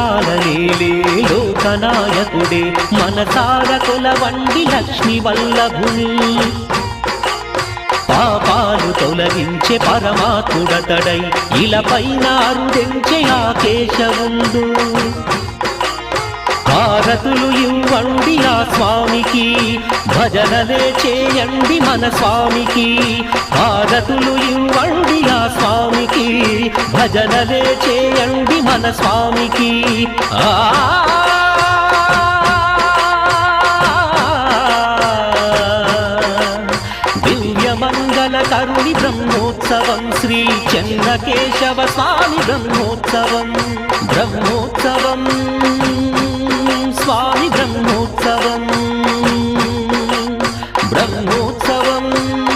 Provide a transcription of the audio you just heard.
లేలే లోకనాయకుడే తారకుల వండి లక్ష్మి వల్లభుని పాపాలు తొలగించే పరమాత్ముడతడై ఇలపైన అరుదెంచే ఆ కేశవుండు. భారతులు ఇవ్వండి ఆ స్వామికి భజనలే చేయండి మన స్వామికి. భారతులు ఇవ్వ స్వామికి భజనలే చేయండి మన స్వామికి. దివ్యమంగళ కరుణి బ్రహ్మోత్సవం శ్రీ చెన్న కేశవ స్వామి బ్రహ్మోత్సవం. బ్రహ్మోత్సవం స్వామి బ్రహ్మోత్సవం. బ్రహ్మోత్సవం.